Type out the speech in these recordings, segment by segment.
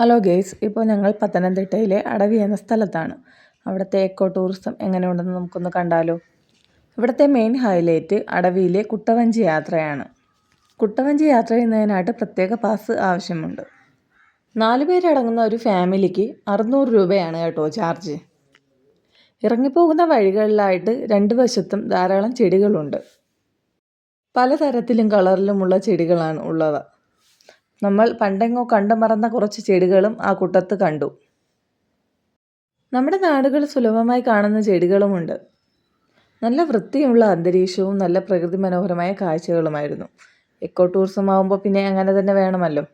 Hello guys ഇപ്പോൾ ഞങ്ങൾ പത്തനംതിട്ടയിലെ അടവി എന്ന സ്ഥലത്താണ്. അവിടുത്തെ എക്കോ ടൂറിസം എങ്ങനെയുണ്ടെന്ന് നമുക്കൊന്ന് കണ്ടാലോ. ഇവിടുത്തെ മെയിൻ ഹൈലൈറ്റ് അടവിയിലെ കുട്ടവഞ്ചി യാത്രയാണ്. കുട്ടവഞ്ചി യാത്ര ചെയ്യുന്നതിനായിട്ട് പ്രത്യേക പാസ് ആവശ്യമുണ്ട്. നാല് പേരടങ്ങുന്ന ഒരു ഫാമിലിക്ക് അറുന്നൂറ് രൂപയാണ് കേട്ടോ ചാർജ് ഇറങ്ങിപ്പോകുന്ന വഴികളിലായിട്ട് രണ്ട് വശത്തും ധാരാളം ചെടികളുണ്ട്. പലതരത്തിലും കളറിലുമുള്ള ചെടികളാണ് ഉള്ളത് നമ്മൾ പണ്ടെങ്ങോ കണ്ടു മറന്ന കുറച്ച് ചെടികളും ആ കൂട്ടത്ത് കണ്ടു. നമ്മുടെ നാടുകൾ സുലഭമായി കാണുന്ന ചെടികളുമുണ്ട്. നല്ല വൃത്തിയുള്ള അന്തരീക്ഷവും നല്ല പ്രകൃതി മനോഹരമായ കാഴ്ചകളുമായിരുന്നു. എക്കോ ടൂറിസം ആകുമ്പോൾ പിന്നെ അങ്ങനെ തന്നെ വേണമല്ലോ.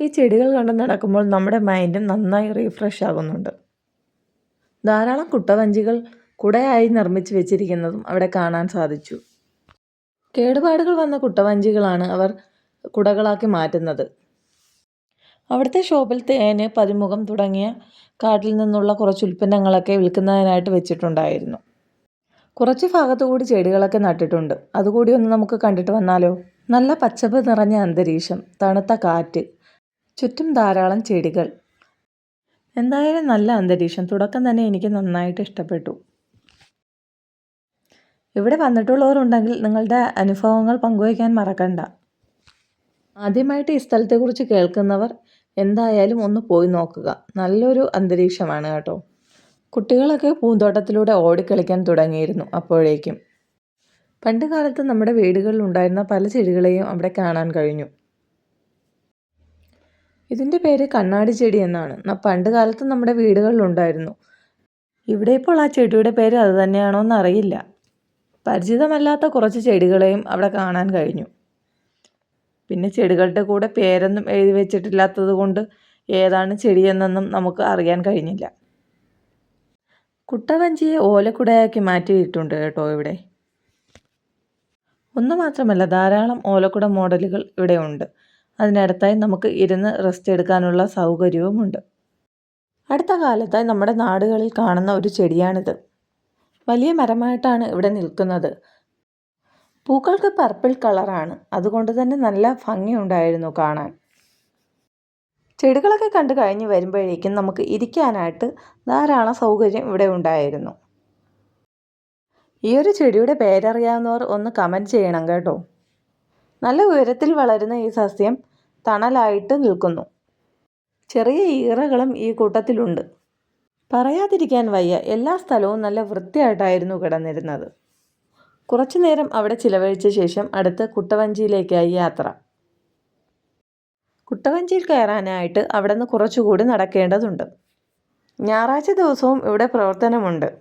ഈ ചെടികൾ കണ്ട് നടക്കുമ്പോൾ നമ്മുടെ മൈൻഡും നന്നായി റീഫ്രഷ് ആകുന്നുണ്ട്. ധാരാളം കുട്ടവഞ്ചികൾ കുടയായി നിർമ്മിച്ച് വെച്ചിരിക്കുന്നതും അവിടെ കാണാൻ സാധിച്ചു. കേടുപാടുകൾ വന്ന കുട്ടവഞ്ചികളാണ് അവർ കുടകളാക്കി മാറ്റുന്നത്. അവിടുത്തെ ഷോപ്പിൽ തേന് പതിമുഖം തുടങ്ങിയ കാട്ടിൽ നിന്നുള്ള കുറച്ച് ഉൽപ്പന്നങ്ങളൊക്കെ വിൽക്കുന്നതിനായിട്ട് വെച്ചിട്ടുണ്ടായിരുന്നു. കുറച്ച് ഭാഗത്തു കൂടി ചെടികളൊക്കെ നട്ടിട്ടുണ്ട്. അതുകൂടി ഒന്ന് നമുക്ക് കണ്ടിട്ട് വന്നാലോ? നല്ല പച്ചപ്പ് നിറഞ്ഞ അന്തരീക്ഷം തണുത്ത കാറ്റ് ചുറ്റും ധാരാളം ചെടികൾ. എന്തായാലും നല്ല അന്തരീക്ഷം. തുടക്കം തന്നെ എനിക്ക് നന്നായിട്ട് ഇഷ്ടപ്പെട്ടു. ഇവിടെ വന്നിട്ടുള്ളവരുണ്ടെങ്കിൽ നിങ്ങളുടെ അനുഭവങ്ങൾ പങ്കുവയ്ക്കാൻ മറക്കണ്ട. ആദ്യമായിട്ട് ഈ സ്ഥലത്തെക്കുറിച്ച് കേൾക്കുന്നവർ എന്തായാലും ഒന്ന് പോയി നോക്കുക. നല്ലൊരു അന്തരീക്ഷമാണ് കേട്ടോ. കുട്ടികളൊക്കെ പൂന്തോട്ടത്തിലൂടെ ഓടിക്കളിക്കാൻ തുടങ്ങിയിരുന്നു അപ്പോഴേക്കും. പണ്ട് കാലത്ത് നമ്മുടെ വീടുകളിൽ ഉണ്ടായിരുന്ന പല ചെടികളെയും അവിടെ കാണാൻ കഴിഞ്ഞു. ഇതിന്റെ പേര് കണ്ണാടി ചെടി എന്നാണ്. പണ്ട് കാലത്ത് നമ്മുടെ വീടുകളിൽ ഉണ്ടായിരുന്നു. ഇവിടെ ഇപ്പോൾ ആ ചെടിയുടെ പേര് അത് തന്നെയാണോ എന്നറിയില്ല. പരിചിതമല്ലാത്ത കുറച്ച് ചെടികളെയും അവിടെ കാണാൻ കഴിഞ്ഞു. പിന്നെ ചെടികളുടെ കൂടെ പേരൊന്നും എഴുതി വെച്ചിട്ടില്ലാത്തത് കൊണ്ട് ഏതാണ് ചെടിയെന്നൊന്നും നമുക്ക് അറിയാൻ കഴിഞ്ഞില്ല. കുട്ടവഞ്ചിയെ ഓലക്കുടയാക്കി മാറ്റിയിട്ടുണ്ട് കേട്ടോ ഇവിടെ. ഒന്ന് മാത്രമല്ല ധാരാളം ഓലക്കുട മോഡലുകൾ ഇവിടെ ഉണ്ട്. അതിനടുത്തായി നമുക്ക് ഇരുന്ന് റെസ്റ്റ് എടുക്കാനുള്ള സൗകര്യവുമുണ്ട് അടുത്ത കാലത്തായി നമ്മുടെ നാടുകളിൽ കാണുന്ന ഒരു ചെടിയാണിത്. വലിയ മരമായിട്ടാണ് ഇവിടെ നിൽക്കുന്നത്. പൂക്കൾക്ക് പർപ്പിൾ കളറാണ് അതുകൊണ്ട് തന്നെ നല്ല ഭംഗിയുണ്ടായിരുന്നു കാണാൻ. ചെടികളൊക്കെ കണ്ടു കഴിഞ്ഞ് വരുമ്പോഴേക്കും നമുക്ക് ഇരിക്കാനായിട്ട് ധാരാളം സൗകര്യം ഇവിടെ ഉണ്ടായിരുന്നു. ഈ ഒരു ചെടിയുടെ പേരറിയാവുന്നവർ ഒന്ന് കമന്റ് ചെയ്യണം കേട്ടോ. നല്ല ഉയരത്തിൽ വളരുന്ന ഈ സസ്യം തണലായിട്ട് നിൽക്കുന്നു. ചെറിയ ഈറകളും ഈ കൂട്ടത്തിലുണ്ട്. പറയാതിരിക്കാൻ വയ്യ എല്ലാ സ്ഥലവും നല്ല വൃത്തിയായിട്ടായിരുന്നു കിടന്നിരുന്നത്. കുറച്ചു നേരം അവിടെ ചിലവഴിച്ച ശേഷം അടുത്ത കുട്ടവഞ്ചിയിലേക്കായി യാത്ര. കുട്ടവഞ്ചിയിൽ കയറാനായിട്ട് അവിടെ നിന്ന് കുറച്ചുകൂടി നടക്കേണ്ടതുണ്ട്. ഞായറാഴ്ച ദിവസവും ഇവിടെ പ്രവർത്തനമുണ്ട്.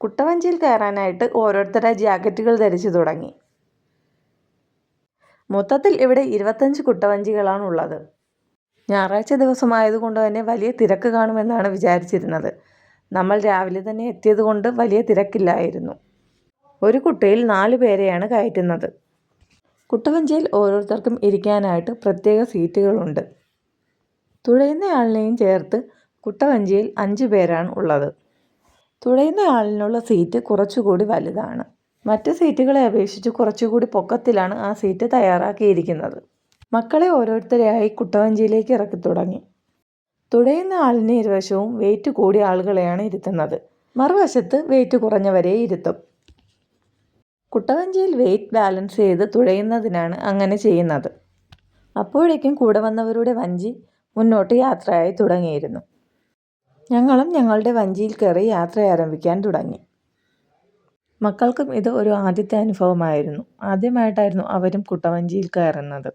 കുട്ടവഞ്ചിയിൽ കയറാനായിട്ട് ഓരോരുത്തരെ ജാക്കറ്റുകൾ ധരിച്ചു തുടങ്ങി. മൊത്തത്തിൽ ഇവിടെ ഇരുപത്തഞ്ച് കുട്ടവഞ്ചികളാണ് ഉള്ളത്. ഞായറാഴ്ച ദിവസമായതുകൊണ്ട് തന്നെ വലിയ തിരക്ക് കാണുമെന്നാണ് വിചാരിച്ചിരുന്നത്. നമ്മൾ രാവിലെ തന്നെ എത്തിയത് കൊണ്ട് വലിയ തിരക്കില്ലായിരുന്നു. ഒരു കുട്ടയിൽ നാല് പേരെയാണ് കയറ്റുന്നത്. കുട്ടവഞ്ചിയിൽ ഓരോരുത്തർക്കും ഇരിക്കാനായിട്ട് പ്രത്യേക സീറ്റുകളുണ്ട്. തുഴയുന്നയാളിനെയും ചേർത്ത് കുട്ടവഞ്ചിയിൽ അഞ്ച് പേരാണ് ഉള്ളത്. തുഴയുന്നയാളിനുള്ള സീറ്റ് കുറച്ചുകൂടി വലുതാണ്. മറ്റ് സീറ്റുകളെ അപേക്ഷിച്ച് കുറച്ചുകൂടി പൊക്കത്തിലാണ് ആ സീറ്റ് തയ്യാറാക്കിയിരിക്കുന്നത്. മക്കളെ ഓരോരുത്തരെയായി കുട്ടവഞ്ചിയിലേക്ക് ഇറക്കി തുടങ്ങി. തുഴയുന്ന ആളിന് ഇരുവശവും വെയിറ്റ് കൂടിയ ആളുകളെയാണ് ഇരുത്തുന്നത്. മറുവശത്ത് വെയിറ്റ് കുറഞ്ഞവരെ ഇരുത്തും. കുട്ടവഞ്ചിയിൽ വെയിറ്റ് ബാലൻസ് ചെയ്ത് തുഴയുന്നതിനാണ് അങ്ങനെ ചെയ്യുന്നത്. അപ്പോഴേക്കും കൂടെ വന്നവരുടെ വഞ്ചി മുന്നോട്ട് യാത്രയായി തുടങ്ങിയിരുന്നു. ഞങ്ങളും ഞങ്ങളുടെ വഞ്ചിയിൽ കയറി യാത്ര ആരംഭിക്കാൻ തുടങ്ങി. മക്കൾക്കും ഇത് ഒരു ആദ്യത്തെ അനുഭവമായിരുന്നു. ആദ്യമായിട്ടായിരുന്നു അവരും കുട്ടവഞ്ചിയിൽ കയറുന്നത്.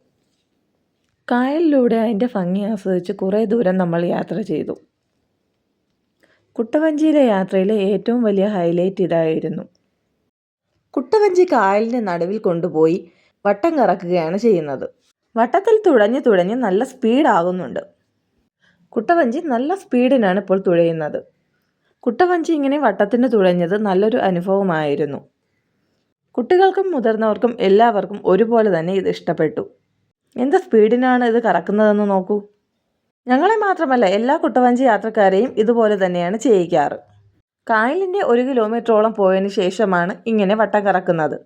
കായലിലൂടെ അതിന്റെ ഭംഗി ആസ്വദിച്ച് കുറേ ദൂരം നമ്മൾ യാത്ര ചെയ്തു. കുട്ടവഞ്ചിയിലെ യാത്രയിലെ ഏറ്റവും വലിയ ഹൈലൈറ്റ് ഇതായിരുന്നു. കുട്ടവഞ്ചി കായലിന്റെ നടുവിൽ കൊണ്ടുപോയി വട്ടം കറക്കുകയാണ് ചെയ്യുന്നത്. വട്ടത്തിൽ തുഴഞ്ഞ് തുഴഞ്ഞ് നല്ല സ്പീഡാകുന്നുണ്ട് കുട്ടവഞ്ചി നല്ല സ്പീഡിനാണ് ഇപ്പോൾ തുഴയുന്നത്. കുട്ടവഞ്ചി ഇങ്ങനെ വട്ടത്തിന് തുഴഞ്ഞത് നല്ലൊരു അനുഭവമായിരുന്നു. കുട്ടികൾക്കും മുതിർന്നവർക്കും എല്ലാവർക്കും ഒരുപോലെ തന്നെ ഇത് ഇഷ്ടപ്പെട്ടു. എന്ത് സ്പീഡിനാണ് ഇത് കറക്കുന്നതെന്ന് നോക്കൂ. ഞങ്ങളെ മാത്രമല്ല എല്ലാ കുട്ടവഞ്ചി യാത്രക്കാരെയും ഇതുപോലെ തന്നെയാണ് ചെയ്യിക്കാറ്. കായലിന്റെ ഒരു കിലോമീറ്ററോളം പോയതിന് ശേഷമാണ് ഇങ്ങനെ വട്ടം കറക്കുന്നത്.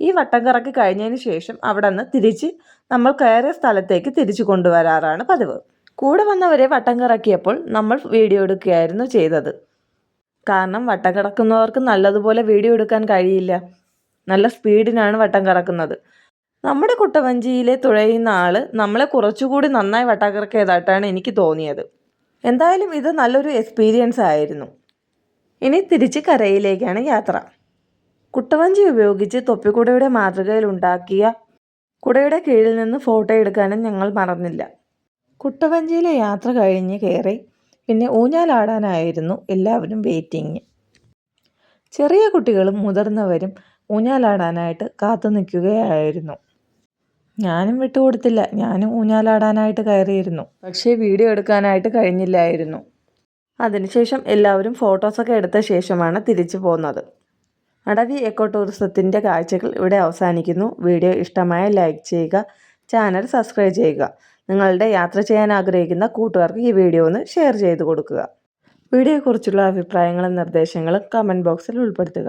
ഈ വട്ടം കറക്കി കഴിഞ്ഞതിന് ശേഷം അവിടെ നിന്ന് തിരിച്ച് നമ്മൾ കയറിയ സ്ഥലത്തേക്ക് തിരിച്ചു കൊണ്ടുവരാറാണ് പതിവ്. കൂടെ വന്നവരെ വട്ടം കറക്കിയപ്പോൾ നമ്മൾ വീഡിയോ എടുക്കുകയായിരുന്നു ചെയ്തത്. കാരണം വട്ടം കറക്കുന്നവർക്ക് നല്ലതുപോലെ വീഡിയോ എടുക്കാൻ കഴിയില്ല. നല്ല സ്പീഡിനാണ് വട്ടം കറക്കുന്നത്. നമ്മുടെ കുട്ടവഞ്ചിയിലെ തുഴയുന്ന ആൾ നമ്മളെ കുറച്ചുകൂടി നന്നായി വട്ടം കറക്കിയതായിട്ടാണ് എനിക്ക് തോന്നിയത്. എന്തായാലും ഇത് നല്ലൊരു എക്സ്പീരിയൻസ് ആയിരുന്നു. ഇനി തിരിച്ച് കരയിലേക്കാണ് യാത്ര. കുട്ടവഞ്ചി ഉപയോഗിച്ച് തൊപ്പിക്കുടയുടെ മാതൃകയിൽ ഉണ്ടാക്കിയ കുടയുടെ കീഴിൽ നിന്ന് ഫോട്ടോ എടുക്കാനും ഞങ്ങൾ മറന്നില്ല. കുട്ടവഞ്ചിയിലെ യാത്ര കഴിഞ്ഞ് കയറി പിന്നെ ഊഞ്ഞാലാടാനായിരുന്നു എല്ലാവരും വെയിറ്റിങ് ചെറിയ കുട്ടികളും മുതിർന്നവരും ഊഞ്ഞാലാടാനായിട്ട് കാത്തു നിൽക്കുകയായിരുന്നു. ഞാനും വിട്ടുകൊടുത്തില്ല. ഞാനും ഊഞ്ഞാലാടാനായിട്ട് കയറിയിരുന്നു. പക്ഷേ വീഡിയോ എടുക്കാനായിട്ട് കഴിഞ്ഞില്ലായിരുന്നു. അതിനുശേഷം എല്ലാവരും ഫോട്ടോസൊക്കെ എടുത്ത ശേഷമാണ് തിരിച്ചു പോകുന്നത്. അടവി എക്കോ ടൂറിസത്തിന്റെ കാഴ്ചകൾ ഇവിടെ അവസാനിക്കുന്നു. വീഡിയോ ഇഷ്ടമായ ലൈക്ക് ചെയ്യുക ചാനൽ സബ്സ്ക്രൈബ് ചെയ്യുക. നിങ്ങളുടെ യാത്ര ചെയ്യാൻ ആഗ്രഹിക്കുന്ന കൂട്ടുകാർക്ക് ഈ വീഡിയോ ഒന്ന് ഷെയർ ചെയ്ത് കൊടുക്കുക. വീഡിയോയെക്കുറിച്ചുള്ള അഭിപ്രായങ്ങളും നിർദ്ദേശങ്ങളും കമന്റ് ബോക്സിൽ ഉൾപ്പെടുത്തുക.